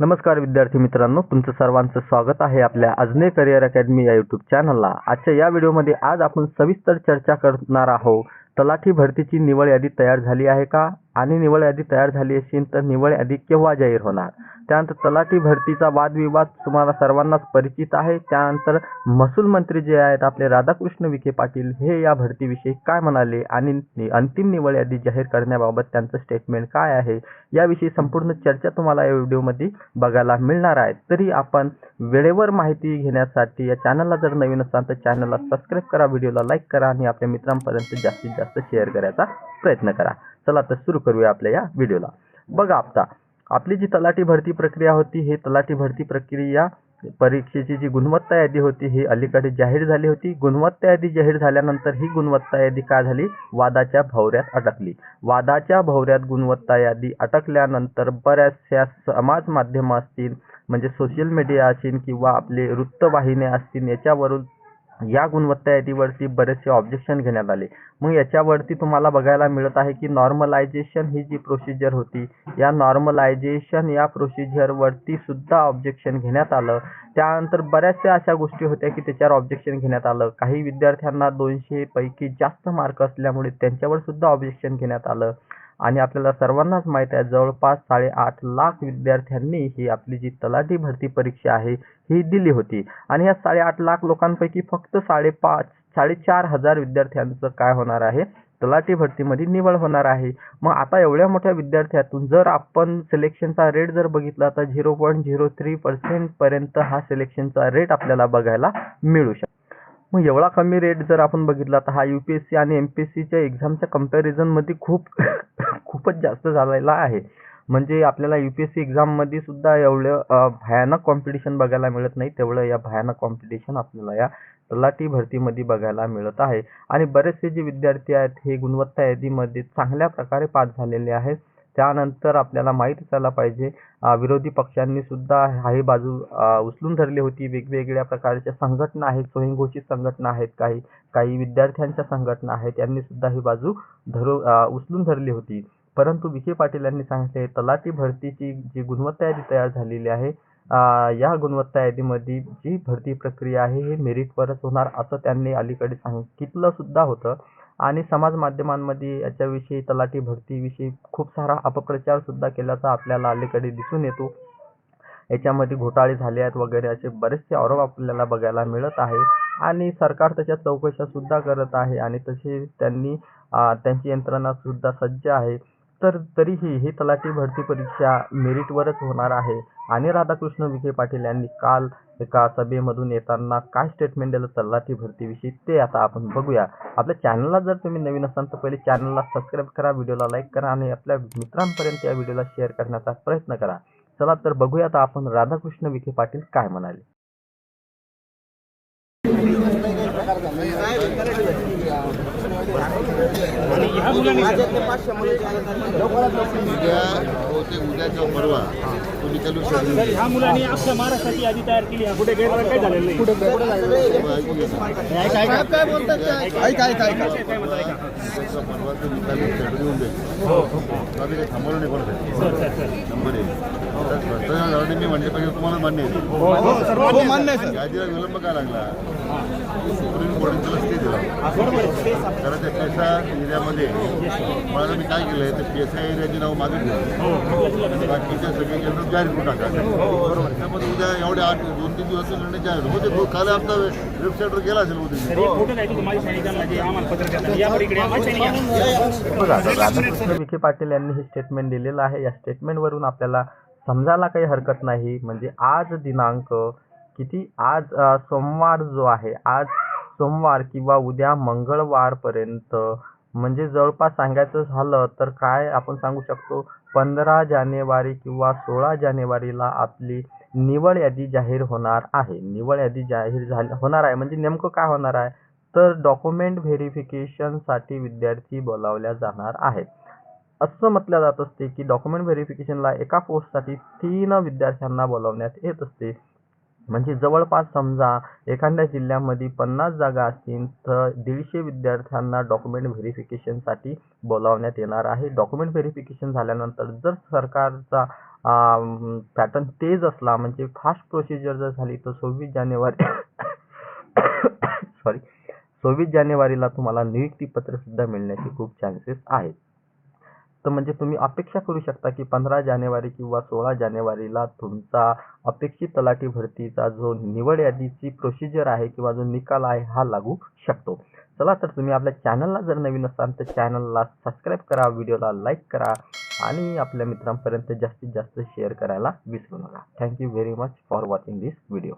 नमस्कार विद्यार्थी मित्रांनो तुमचं सर्वांचं स्वागत आहे आपल्या अजने करिअर अकॅडमी या यूट्यूब चॅनलला आजच्या या व्हिडिओमध्ये आज आपण सविस्तर चर्चा करणार आहोत. तलाठी भरतीची निवड यादी तयार झाली आहे का? आणि निवड यादी तयार झाली असेल तर निवड यादी केव्हा जाहीर होणार? त्यानंतर तलाठी भरतीचा वादविवाद तुम्हाला सर्वांनाच परिचित आहे. त्यानंतर महसूल मंत्री जे आहेत आपले राधाकृष्ण विखे पाटील हे या भरतीविषयी काय म्हणाले? आणि अंतिम निवड यादी जाहीर करण्याबाबत त्यांचं स्टेटमेंट काय आहे? याविषयी संपूर्ण चर्चा तुम्हाला या व्हिडिओमध्ये बघायला मिळणार आहे. तरी आपण वेळेवर माहिती घेण्यासाठी या चॅनलला जर नवीन असाल तर चॅनलला सबस्क्राईब करा व्हिडिओला लाईक करा आणि आपल्या मित्रांपर्यंत जास्तीत जास्त शेअर करायचा प्रयत्न करा. चला तर सुरू करूया आपल्या या व्हिडिओला. बघा आता आपली जी तलाठी भरती प्रक्रिया होती हे तलाठी भरती प्रक्रिया परीक्षेची जी गुणवत्ता यादी होती ही अलीकडे जाहीर झाली होती. गुणवत्ता यादी जाहीर झाल्यानंतर ही गुणवत्ता यादी काय झाली? वादाच्या भवऱ्यात अटकली. वादाच्या भवऱ्यात गुणवत्ता यादी अटकल्यानंतर बऱ्याचशा समाज माध्यमं असतील म्हणजे सोशल मीडिया असतील किंवा आपले वृत्तवाहिन्या असतील याच्यावरून या गुणवत्ता यादीवरती बरेचसे ऑब्जेक्शन घेण्यात आले. मग याच्यावरती तुम्हाला बघायला मिळत आहे की नॉर्मलायझेशन ही जी प्रोसिजर होती या नॉर्मलायझेशन या प्रोसिजरवरती सुद्धा ऑब्जेक्शन घेण्यात आलं. त्यानंतर बऱ्याचशा अशा गोष्टी होत्या की त्याच्यावर ऑब्जेक्शन घेण्यात आलं. काही विद्यार्थ्यांना दोनशे पैकी जास्त मार्क असल्यामुळे त्यांच्यावर सुद्धा ऑब्जेक्शन घेण्यात आलं. आणि आपल्याला सर्वांनाच माहीत आहे जवळपास साडेआठ लाख विद्यार्थ्यांनी ही आपली जी तलाठी भरती परीक्षा आहे ही दिली होती. आणि या साडेआठ लाख लोकांपैकी फक्त साडेपाच साडेचार हजार विद्यार्थ्यांचं काय होणार आहे? तलाठी भरतीमध्ये निवड होणार आहे. मग आता एवढ्या मोठ्या विद्यार्थ्यातून जर आपण सिलेक्शनचा रेट जर बघितला तर झिरो पॉईंट झिरो थ्री पर्सेंटपर्यंत हा सिलेक्शनचा रेट आपल्याला बघायला मिळू शकतो मग एवढा कमी रेट जर आपण बघितला तर हा यू पी एस सी आणि एम पी एस सीच्या एक्झामच्या कम्पॅरिझनमध्ये खूप खूपच जास्त झालेला आहे. म्हणजे आपल्याला यू पी एस सी एक्झाममध्ये सुद्धा एवढं भयानक कॉम्पिटिशन बघायला मिळत नाही. तेवढं या भयानक कॉम्पिटिशन आपल्याला या तलाठी भरतीमध्ये बघायला मिळत आहे. आणि बरेचसे जे विद्यार्थी आहेत हे गुणवत्ता यादीमध्ये चांगल्या प्रकारे पास झालेले आहेत. त्यानंतर आपल्याला माहीत असायला पाहिजे विरोधी पक्षांनी सुद्धा ही बाजू उचलून धरली होती. वेगवेगळ्या प्रकारच्या संघटना आहेत स्वयंघोषित संघटना आहेत काही काही विद्यार्थ्यांच्या संघटना आहेत यांनी सुद्धा ही बाजू धरू उचलून धरली होती. परंतु विखे पाटील यांनी सांगितले तलाठी भरतीची जी गुणवत्ता यादी तयार झालेली आहे या गुणवत्ता यादीमध्ये जी भरती प्रक्रिया आहे हे मेरिटवरच होणार असं त्यांनी अलीकडे सांगितलं सुद्धा होतं. आणि समाज माध्यमांमध्ये याच्याविषयी तलाठी भरतीविषयी खूप सारा अपप्रचार सुद्धा केल्याचा आपल्याला अलीकडे दिसून येतो. याच्यामध्ये घोटाळे झाले आहेत वगैरे असे बरेचसे आरोप आपल्याला बघायला मिळत आहे. आणि सरकार त्याच्या चौकशा सुद्धा करत आहे आणि तसे त्यांनी त्यांची यंत्रणा सुद्धा सज्ज आहे. तर तरीही ही तलाठी भरती परीक्षा मेरिटवरच होणार आहे. आणि राधाकृष्ण विखे पाटील यांनी काल एका सभेमधून येताना काय स्टेटमेंट दिलं? तलाठी भरतीविषयी ते आता आपण बघूया. आपल्या चॅनलला जर तुम्ही नवीन असाल तर पहिले चॅनलला सबस्क्राईब करा व्हिडिओला लाईक करा आणि आपल्या मित्रांपर्यंत या व्हिडिओला शेअर करण्याचा प्रयत्न करा. चला तर बघूया आता आपण राधाकृष्ण विखे पाटील काय म्हणाले. उद्या बहुतेक उद्या किंवा परवा तो निकाल ह्या मुलांनी अख्ख्या महाराष्ट्राची यादी तयार केली आहे कुठे झालेलं नाही काय बोलतात परवा तो निकाल शेड्यूल येऊन दे आम्ही काही थांबवलं नाही कोणतं नंबर एक तर भ्रष्टाचार झाला नाही मी म्हणले पाहिजे तुम्हाला मान्य आहे. हो यादीला विलंब का लागला? कोर्टाने त्याला स्टे दिला? कारण त्या पेसा एरियामध्ये मला मी काय केलं तर पेसा एरियाची नाव मागे ठेवली. बाकीच्या सगळे केंद्र जाहीर करून टाका बरोबर. त्यामध्ये उद्या एवढे आठ दोन तीन दिवस निर्णय जाहीर होते तो काल आमचा वेबसाईटवर गेला असेल उद्या. विखे पाटील यांनी हे स्टेटमेंट दिलेलं आहे. या स्टेटमेंटवरून आपल्याला समजायला काही हरकत नाही. म्हणजे आज दिनांक किती? आज सोमवार जो आहे आज सोमवार किंवा उद्या मंगळवारपर्यंत. म्हणजे जवळपास सांगायचं झालं तर काय आपण सांगू शकतो? पंधरा जानेवारी किंवा सोळा जानेवारीला आपली निवड यादी जाहीर होणार आहे. निवड यादी जाहीर झाली होणार आहे. म्हणजे नेमकं काय होणार आहे? तर डॉक्युमेंट व्हेरिफिकेशनसाठी विद्यार्थी बोलावल्या जाणार आहेत. असं म्हटलं जात असते की डॉक्युमेंट व्हेरिफिकेशनला एका पोस्टसाठी तीन विद्यार्थ्यांना बोलावण्यात येत असते. म्हणजे जवळपास समजा एखाद्या जिल्ह्यामध्ये पन्नास जागा असतील तर दीडशे विद्यार्थ्यांना डॉक्युमेंट व्हेरिफिकेशनसाठी बोलावण्यात येणार आहे. डॉक्युमेंट व्हेरिफिकेशन झाल्यानंतर जर सरकारचा पॅटर्न तेज असला म्हणजे फास्ट प्रोसिजर जर झाली तर सव्वीस जानेवारी सॉरी सव्वीस जानेवारीला तुम्हाला नियुक्तीपत्र सुद्धा मिळण्याचे खूप चान्सेस आहेत. तर म्हणजे तुम्ही अपेक्षा करू शकता की पंधरा जानेवारी किंवा सोळा जानेवारीला तुमचा अपेक्षित तलाठी भरतीचा जो निवड यादीची प्रोसिजर आहे किंवा जो निकाल आहे हा लागू शकतो. चला तर तुम्ही आपल्या चॅनलला जर नवीन असाल तर चॅनलला सबस्क्राईब करा व्हिडिओला लाईक करा आणि आपल्या मित्रांपर्यंत जास्तीत जास्त शेअर करायला विसरू नका. Thank you very much for watching this video